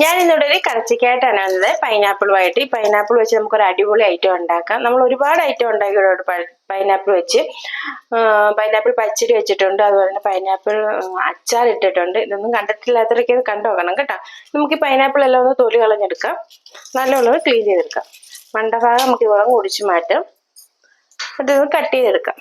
ഞാൻ ഇന്നിവിടെ ഒരു കറച്ചിക്കായിട്ടാണ് വന്നത്. പൈനാപ്പിളുമായിട്ട് ഈ പൈനാപ്പിൾ വെച്ച് നമുക്കൊരു അടിപൊളി ഐറ്റം ഉണ്ടാക്കാം. നമ്മൾ ഒരുപാട് ഐറ്റം ഉണ്ടാക്കിയിട്ടുണ്ട് പൈനാപ്പിൾ വെച്ച്. പൈനാപ്പിൾ പച്ചടി വെച്ചിട്ടുണ്ട്. അതുപോലെ തന്നെ പൈനാപ്പിൾ അച്ചാർ ഇട്ടിട്ടുണ്ട്. ഇതൊന്നും കണ്ടിട്ടില്ലാത്തവരൊക്കെ ഇത് കണ്ടു കേട്ടോ. നമുക്ക് ഈ പൈനാപ്പിൾ എല്ലാം ഒന്ന് തൊലി കളഞ്ഞെടുക്കാം. നല്ലോണം ക്ലീൻ ചെയ്തെടുക്കാം. മണ്ടഭാഗം നമുക്ക് ഇവളം കുടിച്ച് മാറ്റാം. എന്നിട്ട് കട്ട് ചെയ്തെടുക്കാം.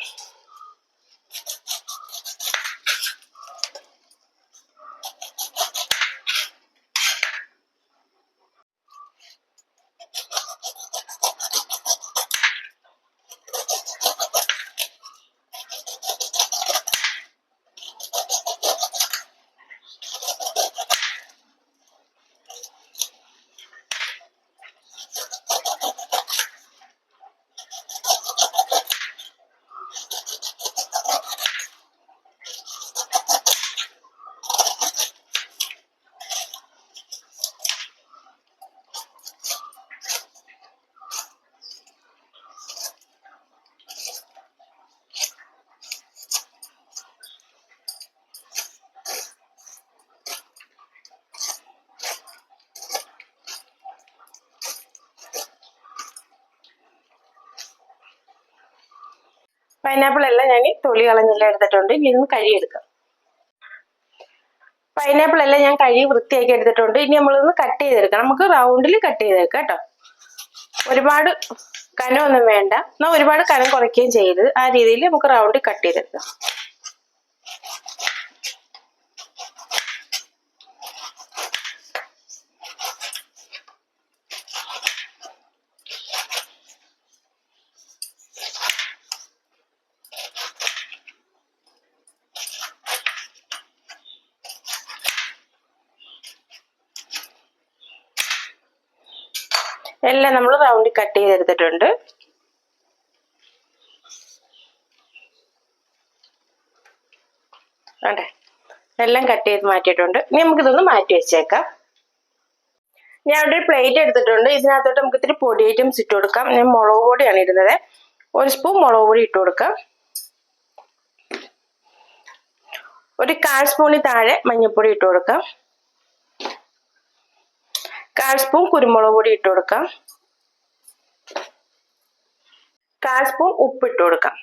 പൈനാപ്പിൾ എല്ലാം ഞാൻ തൊലി കളഞ്ഞെല്ലാം എടുത്തിട്ടുണ്ട്. ഇനി ഇതൊന്ന് കഴുകിയെടുക്കാം. പൈനാപ്പിൾ എല്ലാം ഞാൻ കഴുകി വൃത്തിയാക്കി എടുത്തിട്ടുണ്ട്. ഇനി നമ്മളിതൊന്ന് കട്ട് ചെയ്തെടുക്കാം. നമുക്ക് റൗണ്ടിൽ കട്ട് ചെയ്തെടുക്കാം കേട്ടോ. ഒരുപാട് കനമൊന്നും വേണ്ട. എന്നാൽ ഒരുപാട് കനം കുറയ്ക്കുകയും ചെയ്യരുത്. ആ രീതിയിൽ നമുക്ക് റൗണ്ടിൽ കട്ട് ചെയ്തെടുക്കാം. എല്ലാം നമ്മൾ റൗണ്ടിൽ കട്ട് ചെയ്തെടുത്തിട്ടുണ്ട്. വേണ്ടേ എല്ലാം കട്ട് ചെയ്ത് മാറ്റിയിട്ടുണ്ട്. ഇനി നമുക്കിതൊന്ന് മാറ്റി വെച്ചേക്കാം. ഞാൻ അവിടെ ഒരു പ്ലേറ്റ് എടുത്തിട്ടുണ്ട്. ഇതിനകത്തോട്ട് നമുക്ക് ഇത്തിരി പൊടി ഐറ്റംസ് ഇട്ട് കൊടുക്കാം. ഞാൻ മുളക് പൊടിയാണ് ഇടുന്നത്. ഒരു സ്പൂൺ മുളക് പൊടി ഇട്ട് കൊടുക്കാം. ഒരു കാൽ സ്പൂണിൽ താഴെ മഞ്ഞൾപ്പൊടി ഇട്ട് കൊടുക്കാം. കാൽ സ്പൂൺ കുരുമുളക് പൊടി ഇട്ട് കൊടുക്കാം. കാൽ സ്പൂൺ ഉപ്പ് ഇട്ട് കൊടുക്കാം.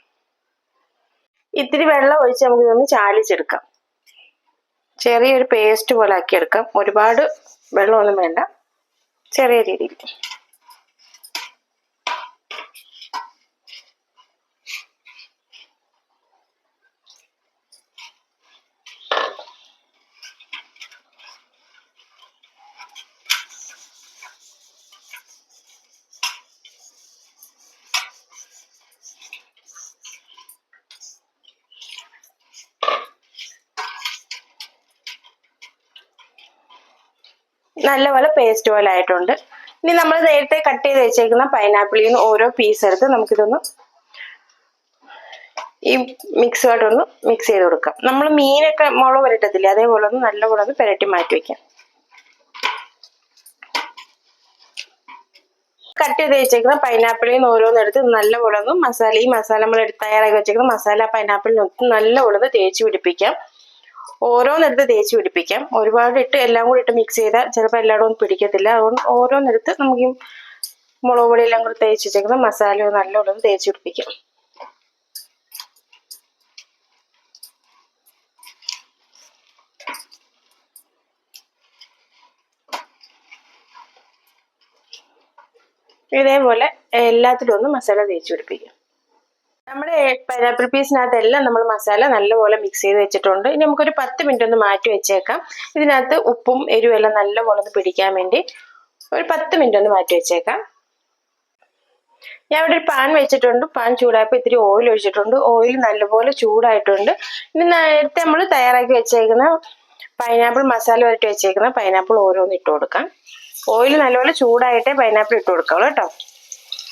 ഇത്തിരി വെള്ളം ഒഴിച്ച് നമുക്ക് ഇതൊന്ന് ചാലിച്ചെടുക്കാം. ചെറിയൊരു പേസ്റ്റ് പോലെ ആക്കിയെടുക്കാം. ഒരുപാട് വെള്ളമൊന്നും വേണ്ട. ചെറിയ രീതിയിൽ. നല്ലപോലെ പേസ്റ്റ് പോലെ ആയിട്ടുണ്ട്. ഇനി നമ്മൾ നേരത്തെ കട്ട് ചെയ്ത് വെച്ചേക്കുന്ന പൈനാപ്പിളിൽ നിന്ന് ഓരോ പീസ് എടുത്ത് നമുക്കിതൊന്ന് ഈ മിക്സുമായിട്ടൊന്ന് മിക്സ് ചെയ്ത് കൊടുക്കാം. നമ്മൾ മീനൊക്കെ മുളക് പുരട്ടത്തില്ലേ അതേപോലെ ഒന്ന് നല്ലപോലെ ഒന്ന് പുരട്ടി മാറ്റി വെക്കാം. കട്ട് ചെയ്ത് വെച്ചേക്കുന്ന പൈനാപ്പിളിൽ നിന്ന് ഓരോന്നെടുത്ത് നല്ലപോലെ ഒന്ന് മസാല ഈ മസാല നമ്മൾ തയ്യാറാക്കി വെച്ചേക്കുന്ന മസാല പൈനാപ്പിളിനൊത്ത് നല്ലപോലെ ഒന്ന് തേച്ച് പിടിപ്പിക്കാം. ഓരോന്നെടുത്ത് തേച്ച് പിടിപ്പിക്കാം. ഒരുപാട് ഇട്ട് എല്ലാം കൂടി ഇട്ട് മിക്സ് ചെയ്താൽ ചിലപ്പോൾ എല്ലായിടും ഒന്നും പിടിക്കത്തില്ല. അതുകൊണ്ട് ഓരോന്നെടുത്ത് നമുക്ക് മുളക് പൊടി എല്ലാം കൂടി തേച്ച് വെച്ചേക്കുന്ന മസാല നല്ലോണം തേച്ച് പിടിപ്പിക്കാം. ഇതേപോലെ എല്ലാത്തിലും ഒന്ന് മസാല തേച്ച് പിടിപ്പിക്കാം. നമ്മുടെ പൈനാപ്പിൾ പീസിനകത്ത് എല്ലാം നമ്മൾ മസാല നല്ലപോലെ മിക്സ് ചെയ്ത് വെച്ചിട്ടുണ്ട്. ഇനി നമുക്കൊരു പത്ത് മിനിറ്റ് ഒന്ന് മാറ്റി വെച്ചേക്കാം. ഇതിനകത്ത് ഉപ്പും എരിവും എല്ലാം നല്ലപോലെ ഒന്ന് പിടിക്കാൻ വേണ്ടി ഒരു പത്ത് മിനിറ്റ് ഒന്ന് മാറ്റി വെച്ചേക്കാം. ഞാൻ ഇവിടെ ഒരു പാൻ വെച്ചിട്ടുണ്ട്. പാൻ ചൂടായപ്പോൾ ഇത്തിരി ഓയിൽ ഒഴിച്ചിട്ടുണ്ട്. ഓയിൽ നല്ലപോലെ ചൂടായിട്ടുണ്ട്. ഇനി നേരത്തെ നമ്മൾ തയ്യാറാക്കി വെച്ചേക്കുന്ന പൈനാപ്പിൾ മസാല വരട്ടി വെച്ചേക്കുന്ന പൈനാപ്പിൾ ഓരോന്ന് ഇട്ട് കൊടുക്കാം. ഓയിൽ നല്ലപോലെ ചൂടായിട്ടേ പൈനാപ്പിൾ ഇട്ട് കൊടുക്കാവുള്ളൂ കേട്ടോ.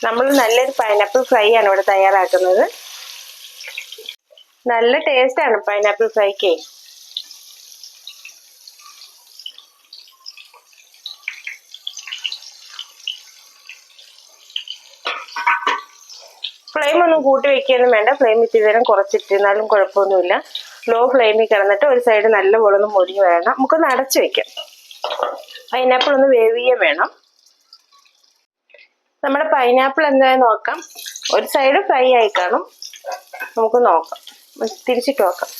നമ്മൾ നല്ലൊരു പൈനാപ്പിൾ ഫ്രൈ ആണ് ഇവിടെ തയ്യാറാക്കുന്നത്. നല്ല ടേസ്റ്റ് ആണ് പൈനാപ്പിൾ ഫ്രൈക്ക് ഫ്ലെയിം ഒന്നും കൂട്ടി വെക്കുകയൊന്നും വേണ്ട. ഫ്ലെയിം ഇത്തിരി നേരം കുറച്ചിട്ടിരുന്നാലും കുഴപ്പമൊന്നുമില്ല. ലോ ഫ്ലെയിമിൽ കിടന്നിട്ട് ഒരു സൈഡ് നല്ലപോലെ ഒന്ന് മുരിഞ്ഞ് വേണം നമുക്കൊന്ന് അടച്ചു വെക്കാം. പൈനാപ്പിൾ ഒന്ന് വേവിയേ വേണം. നമ്മുടെ പൈനാപ്പിൾ എന്തായാലും നോക്കാം. ഒരു സൈഡ് ഫ്രൈ ആയി കാണും. നമുക്ക് നോക്കാം. തിരിച്ചിട്ട് നോക്കാം.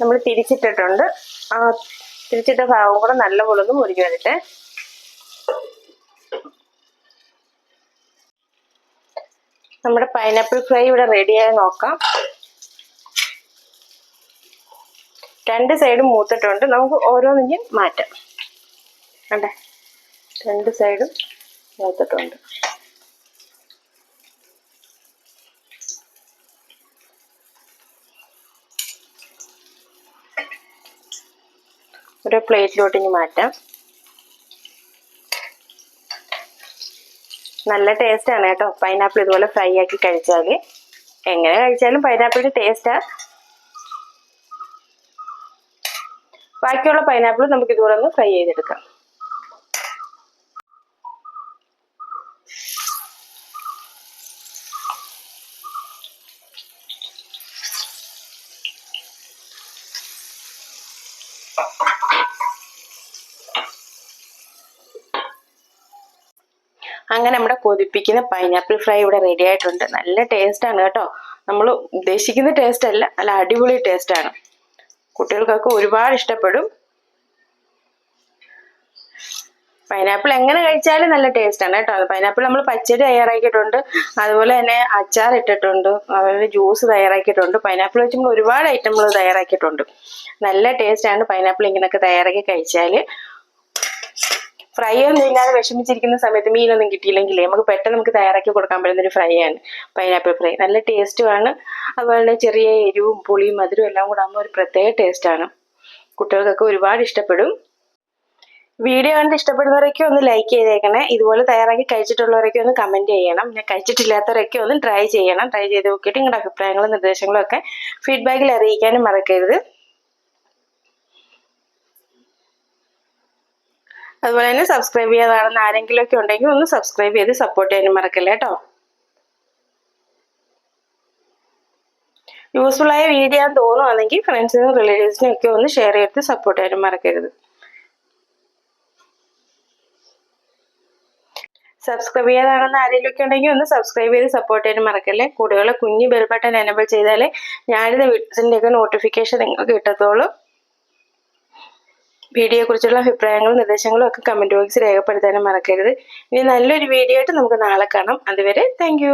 നമ്മൾ തിരിച്ചിട്ടിട്ടുണ്ട്. ആ തിരിച്ചിട്ട ഭാഗം കൂടെ നല്ലപോലെ ഒന്ന് മുരിഞ്ഞു വരട്ടെ. നമ്മുടെ പൈനാപ്പിൾ ഫ്രൈ ഇവിടെ റെഡിയായി നോക്കാം. രണ്ട് സൈഡും മൂത്തിട്ടുണ്ട്. നമുക്ക് ഓരോന്നിനും മാറ്റാം. അല്ലേ രണ്ട് സൈഡും മൂത്തിട്ടുണ്ട്. ഒരു പ്ലേറ്റിലോട്ട് ഇനി മാറ്റാം. നല്ല ടേസ്റ്റ് ആണ് കേട്ടോ. പൈനാപ്പിൾ ഇതുപോലെ ഫ്രൈ ആക്കി കഴിച്ചാൽ എങ്ങനെ കഴിച്ചാലും പൈനാപ്പിളിന്റെ ടേസ്റ്റാ ബാക്കിയുള്ള പൈനാപ്പിൾ നമുക്ക് ഇതുപോലെ ഒന്ന് ഫ്രൈ ചെയ്തെടുക്കാം. അങ്ങനെ നമ്മുടെ കൊതിപ്പിക്കുന്ന പൈനാപ്പിൾ ഫ്രൈ ഇവിടെ റെഡി ആയിട്ടുണ്ട്. നല്ല ടേസ്റ്റ് ആണ് കേട്ടോ. നമ്മൾ ഉദ്ദേശിക്കുന്ന ടേസ്റ്റ് അല്ല നല്ല അടിപൊളി ടേസ്റ്റ് ആണ്. കുട്ടികൾക്കൊക്കെ ഒരുപാട് ഇഷ്ടപ്പെടും. പൈനാപ്പിൾ എങ്ങനെ കഴിച്ചാലും നല്ല ടേസ്റ്റ് ആണ് കേട്ടോ. പൈനാപ്പിൾ നമ്മൾ പച്ചടി തയ്യാറാക്കിയിട്ടുണ്ട്. അതുപോലെ തന്നെ അച്ചാർ ഇട്ടിട്ടുണ്ട്. അതുപോലെ ജ്യൂസ് തയ്യാറാക്കിയിട്ടുണ്ട്. പൈനാപ്പിൾ വെച്ച് നമ്മൾ ഒരുപാട് ഐറ്റങ്ങൾ തയ്യാറാക്കിയിട്ടുണ്ട്. നല്ല ടേസ്റ്റ് ആണ് പൈനാപ്പിൾ ഇങ്ങനെയൊക്കെ തയ്യാറാക്കി കഴിച്ചാൽ ഫ്രൈ ഒന്നും ഇല്ലാതെ വിഷമിച്ചിരിക്കുന്ന സമയത്ത് മീനൊന്നും കിട്ടിയില്ലെങ്കിൽ നമുക്ക് പെട്ടെന്ന് നമുക്ക് തയ്യാറാക്കി കൊടുക്കാൻ പറ്റുന്ന ഒരു ഫ്രൈ ആണ്. പൈനാപ്പിൾ ഫ്രൈ നല്ല ടേസ്റ്റുമാണ് അതുപോലെ ചെറിയ എരിവും പുളിയും മധുരവും എല്ലാം കൂടെ ആകുമ്പോൾ ഒരു പ്രത്യേക ടേസ്റ്റാണ് കുട്ടികൾക്കൊക്കെ ഒരുപാട് ഇഷ്ടപ്പെടും. വീഡിയോ കണ്ട് ഇഷ്ടപ്പെടുന്നവരൊക്കെ ഒന്ന് ലൈക്ക് ചെയ്തേക്കണേ. ഇതുപോലെ തയ്യാറാക്കി കഴിച്ചിട്ടുള്ളവരൊക്കെ ഒന്ന് കമന്റ് ചെയ്യണം. പിന്നെ കഴിച്ചിട്ടില്ലാത്തവരൊക്കെ ഒന്ന് ട്രൈ ചെയ്യണം. ട്രൈ ചെയ്ത് നോക്കിയിട്ട് നിങ്ങളുടെ അഭിപ്രായങ്ങളും നിർദ്ദേശങ്ങളും ഒക്കെ ഫീഡ്ബാക്കിൽ അറിയിക്കാനും മറക്കരുത്. അതുപോലെ തന്നെ സബ്സ്ക്രൈബ് ചെയ്യാതാണെന്ന് ആരെങ്കിലും ഒക്കെ ഉണ്ടെങ്കിൽ ഒന്ന് സബ്സ്ക്രൈബ് ചെയ്ത് സപ്പോർട്ട് ചെയ്യാനും മറക്കല്ലേ കേട്ടോ. യൂസ്ഫുൾ ആയ വീഡിയോ ആണെന്ന് തോന്നുവാണെങ്കിൽ ഫ്രണ്ട്സിനും റിലേറ്റീവ്സിനും ഒക്കെ ഒന്ന് ഷെയർ ചെയ്ത് സപ്പോർട്ട് ചെയ്യാനും മറക്കരുത്. സബ്സ്ക്രൈബ് ചെയ്യാതാണെന്ന് ആരെങ്കിലും ഒക്കെ ഉണ്ടെങ്കിൽ ഒന്ന് സബ്സ്ക്രൈബ് ചെയ്ത് സപ്പോർട്ട് ചെയ്യാനും മറക്കല്ലേ. കൂടുതൽ കുഞ്ഞു ബെൽ ബട്ടൺ എനബിൾ ചെയ്താലേ ഞാനിത് വീഡിയോസിന്റെ ഒക്കെ നോട്ടിഫിക്കേഷൻ നിങ്ങൾക്ക് കിട്ടത്തുള്ളൂ. വീഡിയോയെക്കുറിച്ചുള്ള അഭിപ്രായങ്ങളും നിർദ്ദേശങ്ങളും ഒക്കെ കമന്റ് ബോക്സിൽ രേഖപ്പെടുത്താനും മറക്കരുത്. ഇനി നല്ലൊരു വീഡിയോ ആയിട്ട് നമുക്ക് നാളെ കാണാം. അതുവരെ താങ്ക്